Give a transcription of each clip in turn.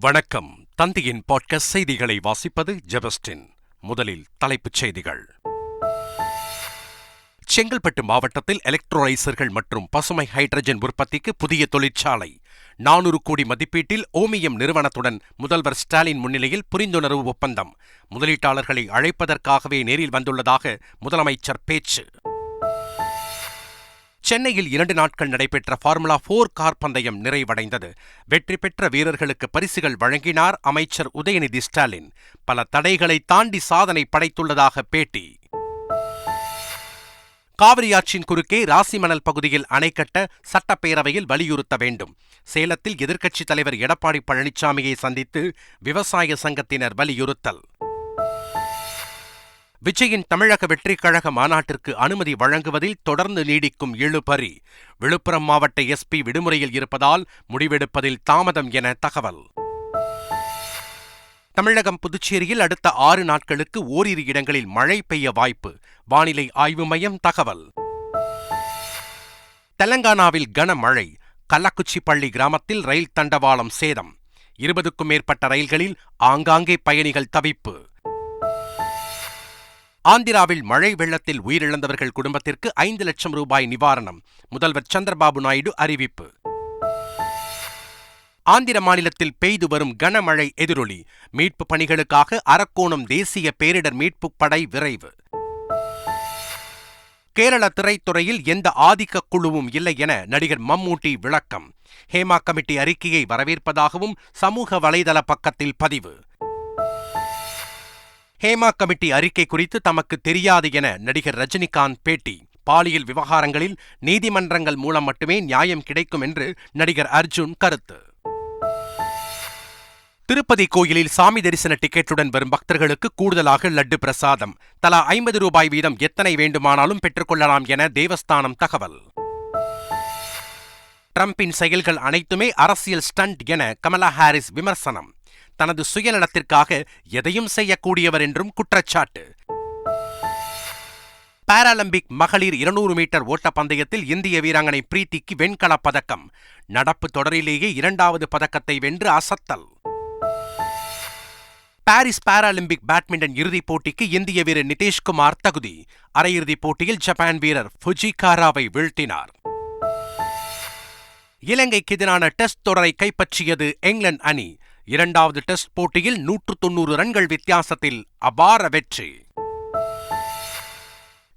வணக்கம். தந்தையின் பாட்காஸ்ட் செய்திகளை வாசிப்பது ஜெபஸ்டின். முதலில் தலைப்புச் செய்திகள். செங்கல்பட்டு மாவட்டத்தில் எலக்ட்ரோலைசர்கள் மற்றும் பசுமை ஹைட்ரஜன் உற்பத்திக்கு புதிய தொழிற்சாலை. நானூறு கோடி மதிப்பீட்டில் ஓமியம் நிறுவனத்துடன் முதல்வர் ஸ்டாலின் முன்னிலையில் புரிந்துணர்வு ஒப்பந்தம். முதலீட்டாளர்களை அழைப்பதற்காகவே நேரில் வந்துள்ளதாக முதலமைச்சர் பேச்சு. சென்னையில் இரண்டு நாட்கள் நடைபெற்ற ஃபார்முலா போர் கார் பந்தயம் நிறைவடைந்தது. வெற்றி பெற்ற வீரர்களுக்கு பரிசுகள் வழங்கினார் அமைச்சர் உதயநிதி ஸ்டாலின். பல தடைகளை தாண்டி சாதனை படைத்துள்ளதாக பேட்டி. காவிரியாற்றின் குறுக்கே ராசிமணல் பகுதியில் அணை கட்ட சட்டப்பேரவையில் வலியுறுத்த வேண்டும். சேலத்தில் எதிர்க்கட்சித் தலைவர் எடப்பாடி பழனிசாமியை சந்தித்து விவசாய சங்கத்தினர் வலியுறுத்தல். விஜயின் தமிழக வெற்றிக் கழக மாநாட்டிற்கு அனுமதி வழங்குவதில் தொடர்ந்து நீடிக்கும் இழுபறி. விழுப்புரம் மாவட்ட எஸ்பி விடுமுறையில் இருப்பதால் முடிவெடுப்பதில் தாமதம் என தகவல். தமிழகம் புதுச்சேரியில் அடுத்த ஆறு நாட்களுக்கு ஓரிரு இடங்களில் மழை பெய்ய வாய்ப்பு. வானிலை ஆய்வு மையம் தகவல். தெலங்கானாவில் கனமழை. கள்ளக்குச்சிப்பள்ளி கிராமத்தில் ரயில் தண்டவாளம் சேதம். இருபதுக்கும் மேற்பட்ட ரயில்களில் ஆங்காங்கே பயணிகள் தவிப்பு. ஆந்திராவில் மழை வெள்ளத்தில் உயிரிழந்தவர்கள் குடும்பத்திற்கு ஐந்து லட்சம் ரூபாய் நிவாரணம். முதல்வர் சந்திரபாபு நாயுடு அறிவிப்பு. ஆந்திர மாநிலத்தில் பெய்து வரும் கனமழை எதிரொலி. மீட்பு பணிகளுக்காக அரக்கோணம் தேசிய பேரிடர் மீட்புப் படை விரைவு. கேரள திரைத்துறையில் எந்த ஆதிக்க குழுவும் இல்லை என நடிகர் மம்மூட்டி விளக்கம். ஹேமா கமிட்டி அறிக்கையை வரவேற்பதாகவும் சமூக வலைதள பக்கத்தில் பதிவு. ஹேமா கமிட்டி அறிக்கை குறித்து தமக்கு தெரியாது என நடிகர் ரஜினிகாந்த் பேட்டி. பாலியல் விவகாரங்களில் நீதிமன்றங்கள் மூலம் மட்டுமே நியாயம் கிடைக்கும் என்று நடிகர் அர்ஜுன் கருத்து. திருப்பதி கோயிலில் சாமி தரிசன டிக்கெட்டுடன் வரும் பக்தர்களுக்கு கூடுதலாக லட்டு பிரசாதம். தலா ஐம்பது ரூபாய் வீதம் எத்தனை வேண்டுமானாலும் பெற்றுக்கொள்ளலாம் என தேவஸ்தானம் தகவல். டிரம்பின் செயல்கள் அனைத்துமே அரசியல் ஸ்டண்ட் என கமலா ஹாரிஸ் விமர்சனம். தனது சுயநலத்திற்காக எதையும் செய்யக்கூடியவர் என்றும் குற்றச்சாட்டு. பாராலிம்பிக் மகளிர் இருநூறு மீட்டர் ஓட்டப்பந்தயத்தில் இந்திய வீராங்கனை பிரீத்திக்கு வெண்கலப் பதக்கம். நடப்பு தொடரிலேயே இரண்டாவது பதக்கத்தை வென்று அசத்தல். பாரிஸ் பாராலிம்பிக் பேட்மிண்டன் இறுதிப் போட்டிக்கு இந்திய வீரர் நிதேஷ்குமார் தகுதி. அரையிறுதிப் போட்டியில் ஜப்பான் வீரர் ஃபுஜிகாராவை வீழ்த்தினார். இலங்கைக்கு எதிரான டெஸ்ட் தொடரை கைப்பற்றியது இங்கிலாந்து அணி. இரண்டாவது டெஸ்ட் போட்டியில் நூற்று தொன்னூறு ரன்கள் வித்தியாசத்தில் அபார வெற்றி.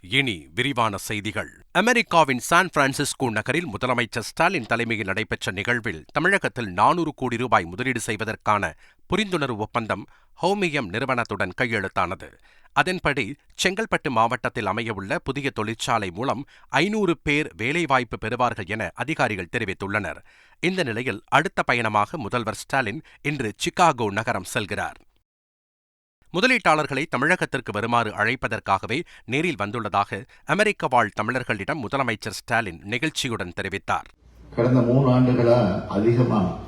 இனி விரிவான செய்திகள். அமெரிக்காவின் சான் பிரான்சிஸ்கோ நகரில் முதலமைச்சர் ஸ்டாலின் தலைமையில் நடைபெற்ற நிகழ்வில் தமிழகத்தில் நானூறு கோடி ரூபாய் முதலீடு செய்வதற்கான புரிந்துணர்வு ஒப்பந்தம் ஹோமியம் நிறுவனத்துடன் கையெழுத்தானது. அதன்படி செங்கல்பட்டு மாவட்டத்தில் அமையவுள்ள புதிய தொழிற்சாலை மூலம் ஐநூறு பேர் வேலைவாய்ப்பு பெறுவார்கள் என அதிகாரிகள் தெரிவித்துள்ளனர். இந்த நிலையில் அடுத்த பயணமாக முதல்வர் ஸ்டாலின் இன்று சிகாகோ நகரம் செல்கிறார். முதலீட்டாளர்களை தமிழகத்திற்கு வருமாறு அழைப்பதற்காகவே நேரில் வந்துள்ளதாக அமெரிக்க வாழ் தமிழர்களிடம் முதலமைச்சர் ஸ்டாலின் நிகழ்ச்சியுடன் தெரிவித்தார். கடந்த மூணு ஆண்டுகளா அதிகமாக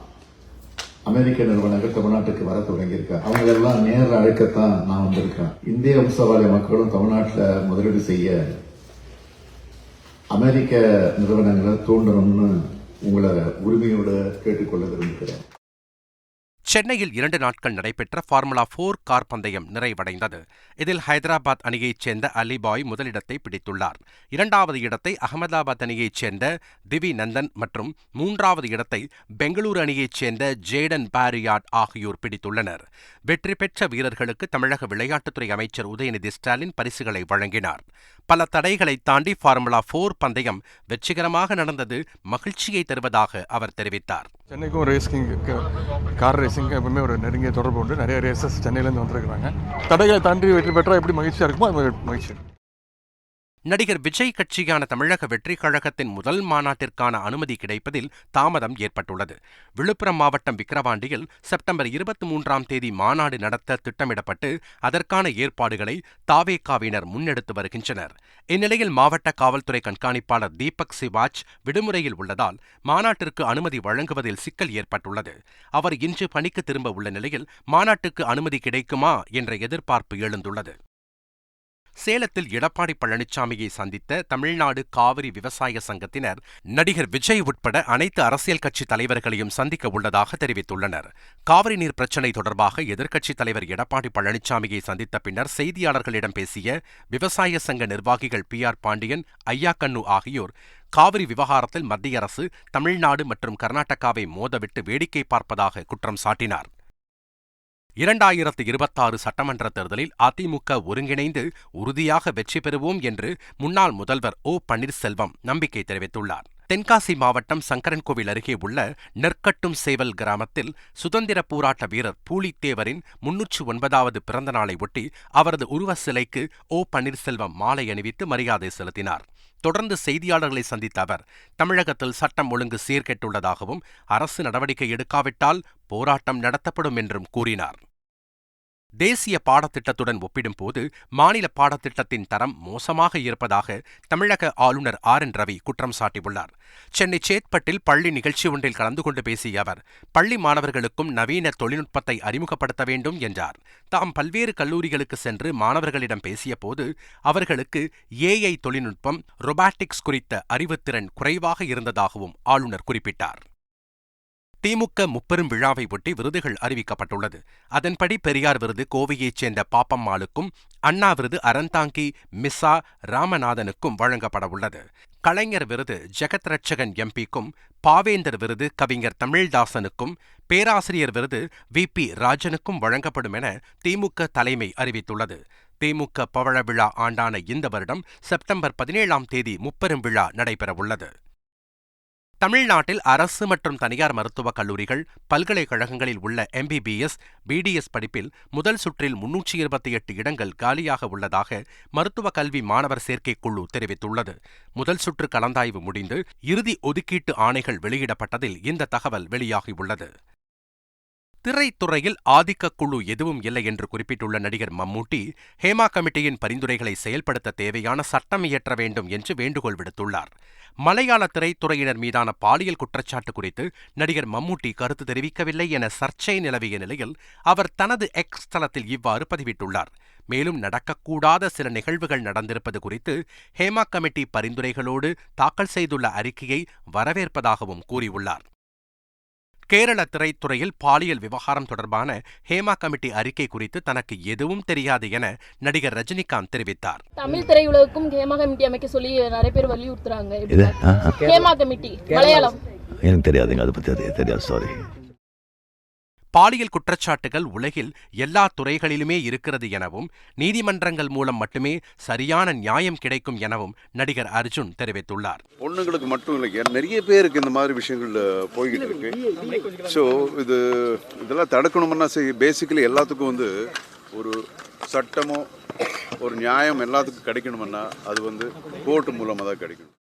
அமெரிக்க நிறுவனங்கள் தமிழ்நாட்டுக்கு வர தொடங்கியிருக்காங்க அவங்க எல்லாம் நேரில் அழைக்கத்தான் நான் வந்திருக்கேன். இந்திய வம்சவாளி மக்களும் தமிழ்நாட்டில் முதலீடு செய்ய அமெரிக்க நிறுவனங்களை தூண்டணும்னு உங்களை உரிமையோடு கேட்டுக்கொள்ள விரும்புகிறேன். சென்னையில் இரண்டு நாட்கள் நடைபெற்ற ஃபார்முலா போர் கார் பந்தயம் நிறைவடைந்தது. இதில் ஹைதராபாத் அணியைச் சேர்ந்த அலிபாய் முதலிடத்தை பிடித்துள்ளார். இரண்டாவது இடத்தை அகமதாபாத் அணியைச் சேர்ந்த திவி நந்தன் மற்றும் மூன்றாவது இடத்தை பெங்களூரு அணியைச் சேர்ந்த ஜேடன் பாரியாட் ஆகியோர் பிடித்துள்ளனர். வெற்றி பெற்ற வீரர்களுக்கு தமிழக விளையாட்டுத்துறை அமைச்சர் உதயநிதி ஸ்டாலின் பரிசுகளை வழங்கினார். பல தடைகளை தாண்டி ஃபார்முலா போர் பந்தயம் வெற்றிகரமாக நடந்தது மகிழ்ச்சியை தருவதாக அவர் தெரிவித்தார். சென்னைக்கும் ரேசிங் கார் ரேசிங்க்கும் எப்பவுமே ஒரு நெருங்கிய தொடர்பு உண்டு. நிறைய ரேசஸ் சென்னையிலேருந்து வந்திருக்கிறாங்க. தடைகளை தாண்டி வெற்றி பெற்றால் எப்படி மகிழ்ச்சியாக இருக்குமோ அது மகிழ்ச்சி. நடிகர் விஜய் கட்சியான தமிழக வெற்றிக் கழகத்தின் முதல் மாநாட்டிற்கான அனுமதி கிடைப்பதில் தாமதம் ஏற்பட்டுள்ளது. விழுப்புரம் மாவட்டம் விக்கிரவாண்டியில் செப்டம்பர் இருபத்தி மூன்றாம் தேதி மாநாடு நடத்த திட்டமிடப்பட்டு அதற்கான ஏற்பாடுகளை தாவேகாவினர் முன்னெடுத்து வருகின்றனர். இந்நிலையில் மாவட்ட காவல்துறை கண்காணிப்பாளர் தீபக் சிவாஜ் விடுமுறையில் உள்ளதால் மாநாட்டிற்கு அனுமதி வழங்குவதில் சிக்கல் ஏற்பட்டுள்ளது. அவர் இன்று பணிக்கு திரும்ப உள்ள நிலையில் மாநாட்டுக்கு அனுமதி கிடைக்குமா என்ற எதிர்பார்ப்பு எழுந்துள்ளது. சேலத்தில் எடப்பாடி பழனிசாமியை சந்தித்த தமிழ்நாடு காவிரி விவசாய சங்கத்தினர் நடிகர் விஜய் உட்பட அனைத்து அரசியல் கட்சி தலைவர்களையும் சந்திக்க உள்ளதாக தெரிவித்துள்ளனர். காவிரி நீர் பிரச்சினை தொடர்பாக எதிர்க்கட்சித் தலைவர் எடப்பாடி பழனிசாமியை சந்தித்த பின்னர் செய்தியாளர்களிடம் பேசிய விவசாய சங்க நிர்வாகிகள் பி ஆர் பாண்டியன் ஐயாக்கண்ணு ஆகியோர் காவிரி விவகாரத்தில் மத்திய அரசு தமிழ்நாடு மற்றும் கர்நாடகாவை மோதவிட்டு வேடிக்கை பார்ப்பதாக குற்றம் சாட்டினார். இரண்டாயிரத்து இருபத்தாறு சட்டமன்ற தேர்தலில் அதிமுக ஒருங்கிணைந்து உறுதியாக வெற்றி பெறுவோம் என்று முன்னாள் முதல்வர் ஓ பன்னீர்செல்வம் நம்பிக்கை தெரிவித்துள்ளார். தென்காசி மாவட்டம் சங்கரன்கோவில் அருகே உள்ள நெற்கட்டும் சேவல் கிராமத்தில் சுதந்திர போராட்ட வீரர் பூலித்தேவரின் முன்னூற்று ஒன்பதாவது பிறந்த நாளை ஒட்டி அவரது உருவ சிலைக்கு ஓ பன்னீர்செல்வம் மாலை அணிவித்து மரியாதை செலுத்தினார். தொடர்ந்து செய்தியாளர்களை சந்தித்த அவர் தமிழகத்தில் சட்டம் ஒழுங்கு சீர்கெட்டுள்ளதாகவும் அரசு நடவடிக்கை எடுக்காவிட்டால் போராட்டம் நடத்தப்படும் என்றும் கூறினார். தேசிய பாடத்திட்டத்துடன் ஒப்பிடும்போது மாநில பாடத்திட்டத்தின் தரம் மோசமாக இருப்பதாக தமிழக ஆளுநர் ஆர் என் ரவி குற்றம் சாட்டியுள்ளார். சென்னை சேத்பட்டில் பள்ளி நிகழ்ச்சி ஒன்றில் கலந்து கொண்டு பேசிய அவர் பள்ளி மாணவர்களுக்கும் நவீன தொழில்நுட்பத்தை அறிமுகப்படுத்த வேண்டும் என்றார். தாம் பல்வேறு கல்லூரிகளுக்கு சென்று மாணவர்களிடம் பேசியபோது அவர்களுக்கு ஏஐ தொழில்நுட்பம் ரொபாட்டிக்ஸ் குறித்த அறிவுத்திறன் குறைவாக இருந்ததாகவும் ஆளுநர் குறிப்பிட்டார். திமுக முப்பெரும் விழாவை ஒட்டி விருதுகள் அறிவிக்கப்பட்டுள்ளது. அதன்படி பெரியார் விருது கோவையைச் சேர்ந்த பாப்பம்மாளுக்கும் அண்ணா விருது அறந்தாங்கி மிஸ்ஸா ராமநாதனுக்கும் வழங்கப்பட உள்ளது கலைஞர் விருது ஜெகத் ரட்சகன் எம்பிக்கும் பாவேந்தர் விருது கவிஞர் தமிழ்தாசனுக்கும் பேராசிரியர் விருது வி. பி. ராஜனுக்கும் வழங்கப்படும் என திமுக தலைமை அறிவித்துள்ளது. திமுக பவழ விழா ஆண்டான இந்த வருடம் செப்டம்பர் பதினேழாம் தேதி முப்பெரும் விழா நடைபெறவுள்ளது. தமிழ்நாட்டில் அரசு மற்றும் தனியார் மருத்துவக் கல்லூரிகள் பல்கலைக்கழகங்களில் உள்ள எம்பிபிஎஸ் பிடிஎஸ் படிப்பில் முதல் சுற்றில் முன்னூற்றி இருபத்தி எட்டு இடங்கள் காலியாக உள்ளதாக மருத்துவக் கல்வி மாணவர் சேர்க்கைக் குழு தெரிவித்துள்ளது. முதல் சுற்று கலந்தாய்வு முடிந்து இறுதி ஒதுக்கீட்டு ஆணைகள் வெளியிடப்பட்டதில் இந்த தகவல் வெளியாகியுள்ளது. திரைத்துறையில் ஆதிக்க குழு எதுவும் இல்லை என்று குறிப்பிட்டுள்ள நடிகர் மம்மூட்டி ஹேமா கமிட்டியின் பரிந்துரைகளை செயல்படுத்த தேவையான சட்டம் இயற்ற வேண்டும் என்று வேண்டுகோள் விடுத்துள்ளார். மலையாள திரைத்துறையினர் மீதான பாலியல் குற்றச்சாட்டு குறித்து நடிகர் மம்மூட்டி கருத்து தெரிவிக்கவில்லை என சர்ச்சை நிலவிய நிலையில் அவர் தனது எக்ஸ் தளத்தில் இவ்வாறு பதிவிட்டுள்ளார். மேலும் நடக்கக்கூடாத சில நிகழ்வுகள் நடந்திருப்பது குறித்து ஹேமா கமிட்டி பரிந்துரைகளோடு தாக்கல் செய்துள்ள அறிக்கையை வரவேற்பதாகவும் கூறியுள்ளார். கேரள திரைத்துறையில் பாலியல் விவகாரம் தொடர்பான ஹேமா கமிட்டி அறிக்கை குறித்து தனக்கு எதுவும் தெரியாது என நடிகர் ரஜினிகாந்த் தெரிவித்தார். தமிழ் திரையுலகுக்கும் ஹேமா கமிட்டி அமைக்க சொல்லி நிறைய பேர் வலியுறுத்துறாங்க. ஹேமா கமிட்டி மலையாளம். எனக்கு தெரியாதுங்க அதை பற்றி தெரியாது சாரி பாலியல் குற்றச்சாட்டுகள் உலகில் எல்லா துறைகளிலுமே இருக்கிறது எனவும் நீதிமன்றங்கள் மூலம் மட்டுமே சரியான நியாயம் கிடைக்கும் எனவும் நடிகர் அர்ஜுன் தெரிவித்துள்ளார். பொண்ணுங்களுக்கு மட்டும் இல்லை நிறைய பேருக்கு இந்த மாதிரி விஷயங்கள் போய்கிட்டு இருக்கு. ஸோ இது இதெல்லாம் தடுக்கணும்னா சரி பேசிக்கலி எல்லாத்துக்கும் வந்து ஒரு சட்டமோ ஒரு நியாயம் எல்லாத்துக்கும் கிடைக்கணும்னா அது வந்து கோர்ட்டு மூலமாக தான் கிடைக்கணும்.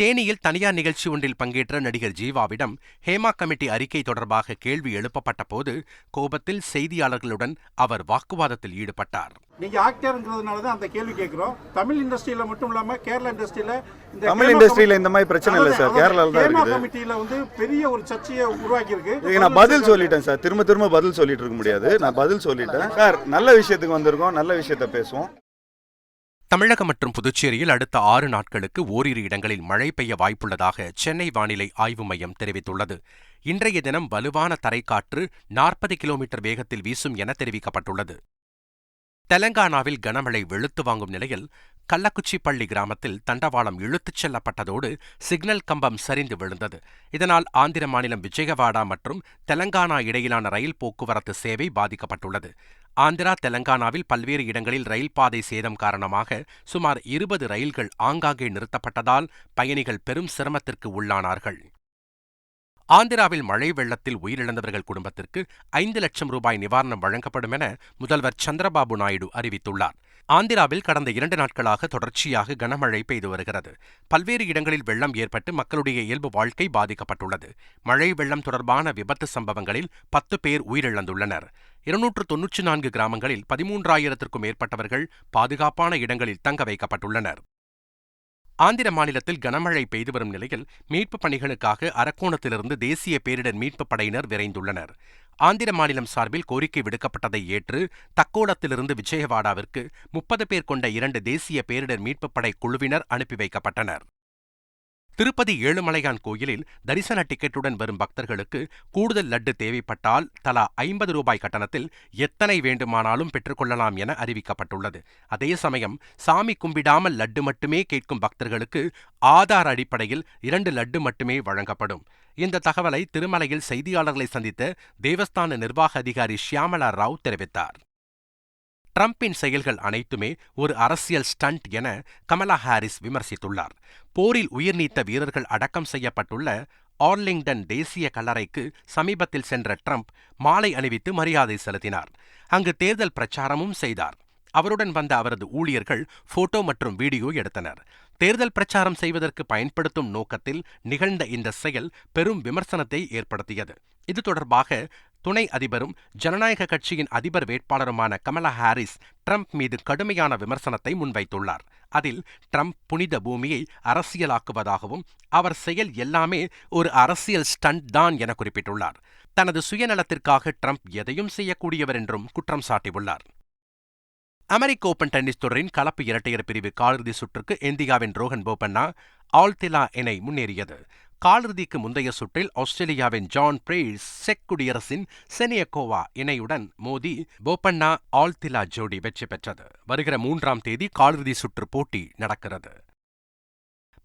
தேனியில் தனியார் நிகழ்ச்சி ஒன்றில் பங்கேற்ற நடிகர் ஜீவாவிடம் ஹேமா கமிட்டி அறிக்கை தொடர்பாக கேள்வி எழுப்பப்பட்ட போது கோபத்தில் செய்தியாளர்களுடன் அவர் வாக்குவாதத்தில் ஈடுபட்டார். நீங்க ஆக்டர்ங்கிறதுனால தான் அந்த கேள்வி கேட்கிறோம். தமிழ் இண்டஸ்ட்ரியில மட்டும் இல்லாம கேரளா இண்டஸ்ட்ரியில இந்த தமிழ் இண்டஸ்ட்ரியில இந்த மாதிரி பிரச்சனை இல்லை சார். கேரளால தான் ஹேமா இருக்குது. கமிட்டியில வந்து பெரிய ஒரு சர்ச்சையை உருவாக்கி இருக்கு நான் பதில் சொல்லிட்டேன் சார். திரும்ப திரும்ப பதில் சொல்லிட்டு இருக்க முடியாது. நான் பதில் சொல்லிட்டேன். சார் நல்ல விஷயத்துக்கு வந்திருக்கோம். நல்ல விஷயத்த பேசுவோம். தமிழகம் மற்றும் புதுச்சேரியில் அடுத்த ஆறு நாட்களுக்கு ஓரிரு இடங்களில் மழை பெய்ய வாய்ப்புள்ளதாக சென்னை வானிலை ஆய்வு மையம் தெரிவித்துள்ளது. இன்றைய தினம் வலுவான தரைக்காற்று நாற்பது கிலோமீட்டர் வேகத்தில் வீசும் என தெரிவிக்கப்பட்டுள்ளது. தெலங்கானாவில் கனமழை வெளுத்து வாங்கும் நிலையில் கள்ளக்குச்சிப்பள்ளி கிராமத்தில் தண்டவாளம் இழுத்துச் செல்லப்பட்டதோடு சிக்னல் கம்பம் சரிந்து விழுந்தது. இதனால் ஆந்திர மாநிலம் விஜயவாடா மற்றும் தெலங்கானா இடையிலான ரயில் போக்குவரத்து சேவை பாதிக்கப்பட்டுள்ளது. ஆந்திரா தெலங்கானாவில் பல்வேறு இடங்களில் ரயில் பாதை சேதம் காரணமாக சுமார் இருபது ரயில்கள் ஆங்காங்கே நிறுத்தப்பட்டதால் பயணிகள் பெரும் சிரமத்திற்கு உள்ளானார்கள். ஆந்திராவில் மழை வெள்ளத்தில் உயிரிழந்தவர்கள் குடும்பத்திற்கு ஐந்து லட்சம் ரூபாய் நிவாரணம் வழங்கப்படும் என முதல்வர் சந்திரபாபு நாயுடு அறிவித்துள்ளார். ஆந்திராவில் கடந்த இரண்டு நாட்களாக தொடர்ச்சியாக கனமழை பெய்து வருகிறது. பல்வேறு இடங்களில் வெள்ளம் ஏற்பட்டு மக்களுடைய இயல்பு வாழ்க்கை பாதிக்கப்பட்டுள்ளது. மழை வெள்ளம் தொடர்பான விபத்து சம்பவங்களில் பத்து பேர் உயிரிழந்துள்ளனர். இருநூற்று தொன்னூற்றி நான்கு கிராமங்களில் பதிமூன்றாயிரத்திற்கும் மேற்பட்டவர்கள் பாதுகாப்பான இடங்களில் தங்க வைக்கப்பட்டுள்ளனர். ஆந்திர மாநிலத்தில் கனமழை பெய்து வரும் நிலையில் மீட்புப் பணிகளுக்காக அரக்கோணத்திலிருந்து தேசிய பேரிடர் மீட்புப் படையினர் விரைந்துள்ளனர். ஆந்திர மாநிலம் சார்பில் கோரிக்கை விடுக்கப்பட்டதை ஏற்று தக்கோலத்திலிருந்து விஜயவாடாவிற்கு முப்பது பேர் கொண்ட இரண்டு தேசிய பேரிடர் மீட்புப் படை குழுவினர் அனுப்பி வைக்கப்பட்டனர். திருப்பதி ஏழுமலையான் கோயிலில் தரிசன டிக்கெட்டுடன் வரும் பக்தர்களுக்கு கூடுதல் லட்டு தேவைப்பட்டால் தலா ஐம்பது ரூபாய் கட்டணத்தில் எத்தனை வேண்டுமானாலும் பெற்றுக்கொள்ளலாம் என அறிவிக்கப்பட்டுள்ளது. அதே சமயம் சாமி கும்பிடாமல் லட்டு மட்டுமே கேட்கும் பக்தர்களுக்கு ஆதார் அடிப்படையில் இரண்டு லட்டு மட்டுமே வழங்கப்படும். இந்த தகவலை திருமலையில் செய்தியாளர்களை சந்தித்த தேவஸ்தான நிர்வாக அதிகாரி ஷியாமலா ராவ் தெரிவித்தார். ட்ரம்பின் செயல்கள் அனைத்துமே ஒரு அரசியல் ஸ்டண்ட் என கமலா ஹாரிஸ் விமர்சித்துள்ளார். போரில் உயிர் நீத்த வீரர்கள் அடக்கம் செய்யப்பட்டுள்ள ஆர்லிங்டன் தேசிய கல்லறைக்கு சமீபத்தில் சென்ற ட்ரம்ப் மாலை அணிவித்து மரியாதை செலுத்தினார். அங்கு தேர்தல் பிரச்சாரமும் செய்தார். அவருடன் வந்த அவரது ஊழியர்கள் போட்டோ மற்றும் வீடியோ எடுத்தனர். தேர்தல் பிரச்சாரம் செய்வதற்கு பயன்படுத்தும் நோக்கத்தில் நிகழ்ந்த இந்த செயல் பெரும் விமர்சனத்தை ஏற்படுத்தியது. இது தொடர்பாக துணை அதிபரும் ஜனநாயக கட்சியின் அதிபர் வேட்பாளருமான கமலா ஹாரிஸ் ட்ரம்ப் மீது கடுமையான விமர்சனத்தை முன்வைத்துள்ளார். அதில் ட்ரம்ப் புனித பூமியை அரசியலாக்குவதாகவும் அவர் செயல் எல்லாமே ஒரு அரசியல் ஸ்டண்ட் தான் என குறிப்பிட்டுள்ளார். தனது சுயநலத்திற்காக ட்ரம்ப் எதையும் செய்யக்கூடியவர் என்றும் குற்றம் சாட்டியுள்ளார். அமெரிக்க ஓபன் டென்னிஸ் தொடரின் கலப்பு இரட்டையர் பிரிவு காலிறுதி சுற்றுக்கு இந்தியாவின் ரோஹன் போபண்ணா ஆல்திலா இணை முன்னேறியது. காலிறுதிக்கு முந்தைய சுற்றில் ஆஸ்திரேலியாவின் ஜான் பிரேஸ் செக் குடியரசின் செனியகோவா இணையுடன் மோதி போபண்ணா ஆல்திலா ஜோடி வெற்றி பெற்றது. வருகிற மூன்றாம் தேதி காலிறுதி சுற்று போட்டி நடக்கிறது.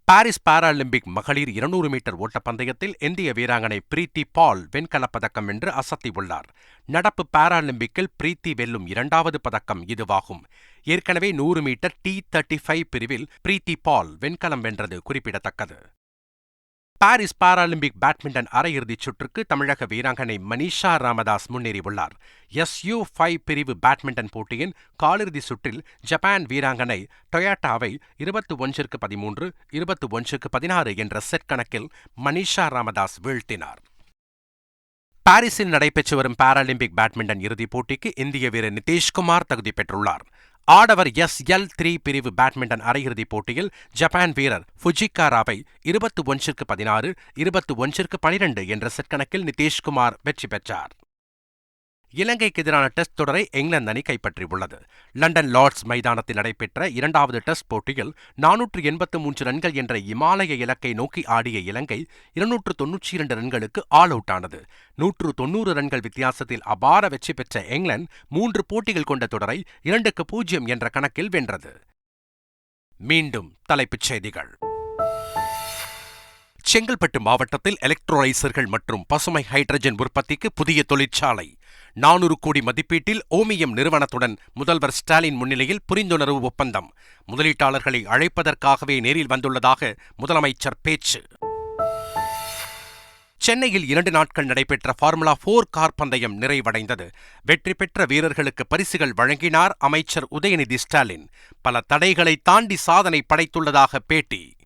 பாரிஸ் பாராலிம்பிக் மகளிர் இருநூறு மீட்டர் ஓட்டப்பந்தயத்தில் இந்திய வீராங்கனை பிரீத்தி பால் வெண்கலப் பதக்கம் வென்று அசத்தியுள்ளார் நடப்பு பாராலிம்பிக்கில் பிரீத்தி வெல்லும் இரண்டாவது பதக்கம் இதுவாகும். ஏற்கனவே நூறு மீட்டர் டி தேர்ட்டி ஃபைவ் பிரிவில் பிரீத்தி பால் வெண்கலம் வென்றது குறிப்பிடத்தக்கது. பாரிஸ் பாராலிம்பிக் பேட்மிண்டன் அரையிறுதிச் சுற்றுக்கு தமிழக வீராங்கனை மனிஷா ராமதாஸ் முன்னேறியுள்ளார். எஸ்யூ ஃபைவ் பிரிவு பேட்மிண்டன் போட்டியின் காலிறுதி சுற்றில் ஜப்பான் வீராங்கனை டொயாட்டாவை இருபத்து ஒன்றிற்கு பதிமூன்று இருபத்து ஒன்றுக்கு பதினாறு என்ற செட் கணக்கில் மனிஷா ராமதாஸ் வீழ்த்தினார். பாரிஸில் நடைபெற்று வரும் பாராலிம்பிக் பேட்மிண்டன் இறுதிப் போட்டிக்கு இந்திய வீரர் நிதிஷ்குமார் தகுதி பெற்றுள்ளார். ஆடவர் எஸ் எல் த்ரீ பிரிவு பேட்மிண்டன் அரையிறுதிப் போட்டியில் ஜப்பான் வீரர் ஃபுஜிகாராவை இருபத்து ஒன்றிற்கு பதினாறு இருபத்து ஒன்றிற்கு பனிரெண்டு என்ற செட் கணக்கில் நிதிஷ்குமார் வெற்றி பெற்றார். இலங்கைக்கு எதிரான டெஸ்ட் தொடரை இங்கிலாந்து அணி கைப்பற்றியுள்ளது. லண்டன் லார்ட்ஸ் மைதானத்தில் நடைபெற்ற இரண்டாவது டெஸ்ட் போட்டியில் நானூற்று எண்பத்து மூன்று ரன்கள் என்ற இமாலய இலக்கை நோக்கி ஆடிய இலங்கை இருநூற்று தொன்னூற்றி இரண்டு ரன்களுக்கு ஆல் அவுட் ஆனது. நூற்று தொன்னூறு ரன்கள் வித்தியாசத்தில் அபார வெற்றி பெற்ற இங்கிலாந்து மூன்று போட்டிகள் கொண்ட தொடரை இரண்டுக்கு பூஜ்ஜியம் என்ற கணக்கில் வென்றது. மீண்டும் தலைப்புச் செய்திகள். செங்கல்பட்டு மாவட்டத்தில் எலக்ட்ரோலைசர்கள் மற்றும் பசுமை ஹைட்ரஜன் உற்பத்திக்கு புதிய தொழிற்சாலை. நானூறு கோடி மதிப்பீட்டில் ஓமியம் நிறுவனத்துடன் முதல்வர் ஸ்டாலின் முன்னிலையில் புரிந்துணர்வு ஒப்பந்தம். முதலீட்டாளர்களை அழைப்பதற்காகவே நேரில் வந்துள்ளதாக முதலமைச்சர் பேச்சு. சென்னையில் இரண்டு நாட்கள் நடைபெற்ற ஃபார்முலா போர் கார் பந்தயம் நிறைவடைந்தது. வெற்றி பெற்ற வீரர்களுக்கு பரிசுகள் வழங்கினார் அமைச்சர் உதயநிதி ஸ்டாலின். பல தடைகளை தாண்டி சாதனை படைத்துள்ளதாக பேட்டி.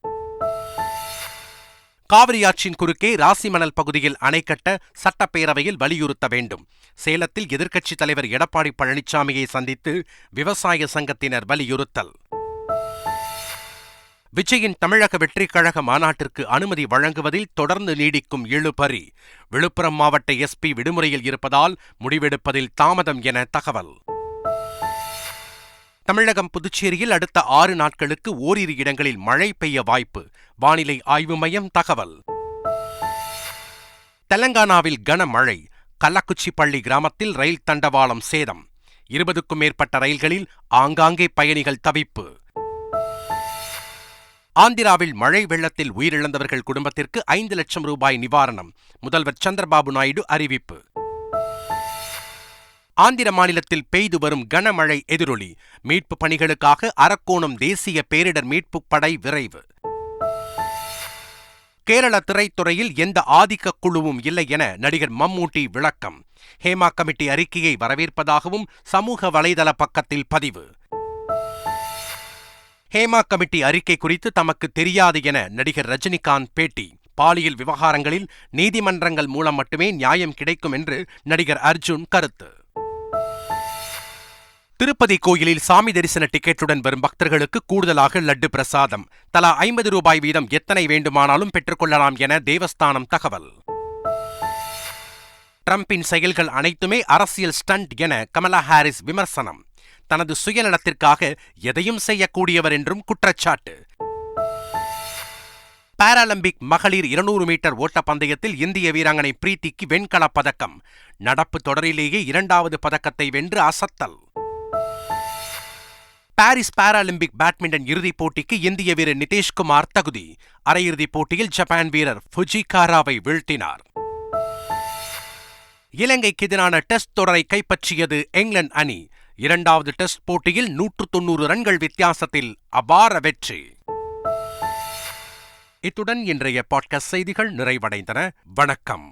காவிரி ஆற்றின் குறுக்கே ராசிமணல் பகுதியில் அணை கட்ட சட்டப்பேரவையில் வலியுறுத்த வேண்டும். சேலத்தில் எதிர்க்கட்சித் தலைவர் எடப்பாடி பழனிசாமியை சந்தித்து விவசாய சங்கத்தினர் வலியுறுத்தல். விஜயின் தமிழக வெற்றிக் கழக மாநாட்டிற்கு அனுமதி வழங்குவதில் தொடர்ந்து நீடிக்கும் இழுபறி. விழுப்புரம் மாவட்ட எஸ்பி விடுமுறையில் இருப்பதால் முடிவெடுப்பதில் தாமதம் என தகவல். தமிழகம் புதுச்சேரியில் அடுத்த ஆறு நாட்களுக்கு ஓரிரு இடங்களில் மழை பெய்ய வாய்ப்பு. வானிலை ஆய்வு மையம் தகவல். தெலங்கானாவில் கனமழை. கள்ளக்குச்சிப்பள்ளி கிராமத்தில் ரயில் தண்டவாளம் சேதம். இருபதுக்கும் மேற்பட்ட ரயில்களில் ஆங்காங்கே பயணிகள் தவிப்பு. ஆந்திராவில் மழை வெள்ளத்தில் உயிரிழந்தவர்கள் குடும்பத்திற்கு ஐந்து லட்சம் ரூபாய் நிவாரணம். முதல்வர் சந்திரபாபு நாயுடு அறிவிப்பு. ஆந்திர மாநிலத்தில் பெய்து வரும் கனமழை எதிரொலி. மீட்புப் பணிகளுக்காக அரக்கோணம் தேசிய பேரிடர் மீட்புப் படை விரைவு. கேரள திரைத்துறையில் எந்த ஆதிக்க குழுவும் இல்லை என நடிகர் மம்மூட்டி விளக்கம். ஹேமா கமிட்டி அறிக்கையை வரவேற்பதாகவும் சமூக வலைதள பக்கத்தில் பதிவு. ஹேமா கமிட்டி அறிக்கை குறித்து தமக்கு தெரியாது என நடிகர் ரஜினிகாந்த் பேட்டி. பாலியல் விவகாரங்களில் நீதிமன்றங்கள் மூலம் மட்டுமே நியாயம் கிடைக்கும் என்று நடிகர் அர்ஜுன் கருத்து. திருப்பதி கோயிலில் சாமி தரிசன டிக்கெட்டுடன் வரும் பக்தர்களுக்கு கூடுதலாக லட்டு பிரசாதம். தலா ஐம்பது ரூபாய் வீதம் எத்தனை வேண்டுமானாலும் பெற்றுக்கொள்ளலாம் என தேவஸ்தானம் தகவல். ட்ரம்பின் செயல்கள் அனைத்துமே அரசியல் ஸ்டண்ட் என கமலா ஹாரிஸ் விமர்சனம். தனது சுயநலத்திற்காக எதையும் செய்யக்கூடியவர் என்றும் குற்றச்சாட்டு. பாராலிம்பிக் மகளிர் இருநூறு மீட்டர் ஓட்டப்பந்தயத்தில் இந்திய வீராங்கனை பிரீத்திக்கு வெண்கலப் பதக்கம். நடப்பு தொடரிலேயே இரண்டாவது பதக்கத்தை வென்று அசத்தல். பாரிஸ் பாராலிம்பிக் பேட்மிண்டன் இறுதிப் போட்டிக்கு இந்திய வீரர் நிதேஷ்குமார் தகுதி. அரையிறுதிப் போட்டியில் ஜப்பான் வீரர் ஃபுஜிகாராவை வீழ்த்தினார். இலங்கைக்கு எதிரான டெஸ்ட் தொடரை கைப்பற்றியது இங்கிலாந்து அணி. இரண்டாவது டெஸ்ட் போட்டியில் நூற்று தொன்னூறு ரன்கள் வித்தியாசத்தில் அபார வெற்றி. இத்துடன் இன்றைய பாட்காஸ்ட் செய்திகள் நிறைவடைந்தன. வணக்கம்.